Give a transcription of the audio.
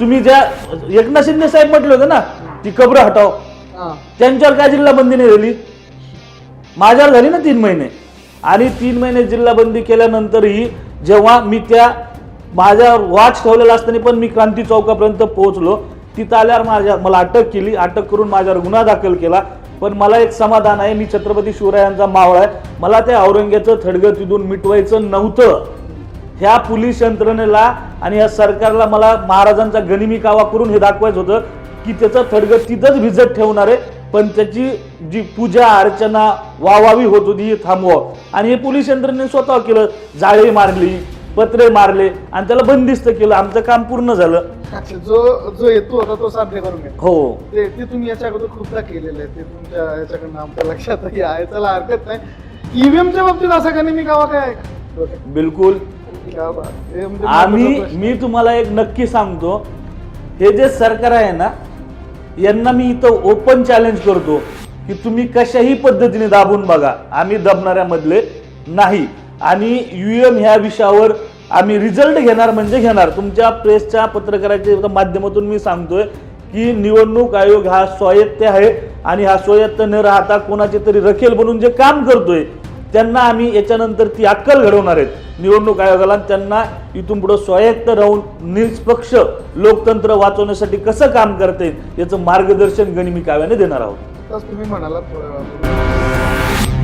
तुम्ही ज्या एकनाथ शिंदे साहेब म्हटले होते ना ती कब्र हटाव. त्यांच्यावर काय जिल्हा बंदी नाही झाली माझ्यावर झाली ना तीन महिने. आणि तीन महिने जिल्हा बंदी केल्यानंतरही जेव्हा मी त्या माझ्यावर वॉच ठेवलेला असताना पण मी क्रांती चौकापर्यंत पोहोचलो. तिथं आल्यावर माझ्या मला अटक केली. अटक करून माझ्यावर गुन्हा दाखल केला. पण मला एक समाधान आहे. मी छत्रपती शिवरायांचा मावळा आहे. मला त्या औरंग्याचं थडगं तिथून मिटवायचं नव्हतं. ह्या पोलीस यंत्रणेला आणि या सरकारला मला महाराजांचा गनिमी कावा करून हे दाखवायचं होतं की त्याचं थडगं तिथंच भिजत ठेवणार आहे पण त्याची जी पूजा अर्चना वावावी होत होती ही थांबवावं. आणि हे पोलीस यंत्रणेने स्वतः केलं जाळी मारली पत्रे मारले आणि त्याला बंदिस्त केलं आमचं काम पूर्ण झालं. जो जो हेतू होता तो साध्य करून घ्या हो. ते ते तुम्ही याच्या अगोदर खूपदा केलेलं आहे ते तुमच्या याच्याकडनं आमच्या लक्षातही आहे त्याला हरकत नाही. ईव्हीएमच्या बाबतीत असा का मी गावा काय? बिलकुल. म्हणजे आम्ही. मी तुम्हाला एक नक्की सांगतो हे जे सरकार आहे ना यांना मी इथं ओपन चॅलेंज करतो की तुम्ही कशाही पद्धतीने दाबून बघा आम्ही दबणाऱ्यामधले नाही आणि युएम ह्या विषयावर आम्ही रिझल्ट घेणार म्हणजे घेणार तुमच्या प्रेसच्या पत्रकाराच्या माध्यमातून मी सांगतोय की निवडणूक आयोग हा स्वायत्त आहे आणि हा स्वायत्त न राहता कोणाचे तरी रखेल बनून जे काम करतोय त्यांना आम्ही याच्यानंतर ती अक्कल घडवणार आहेत. निवडणूक आयोगाला आणि त्यांना इथून पुढं स्वायत्त राहून निष्पक्ष लोकतंत्र वाचवण्यासाठी कसं काम करता येईल याचं मार्गदर्शन गणिमी काव्याने देणार आहोत. तुम्ही म्हणालात थोड्या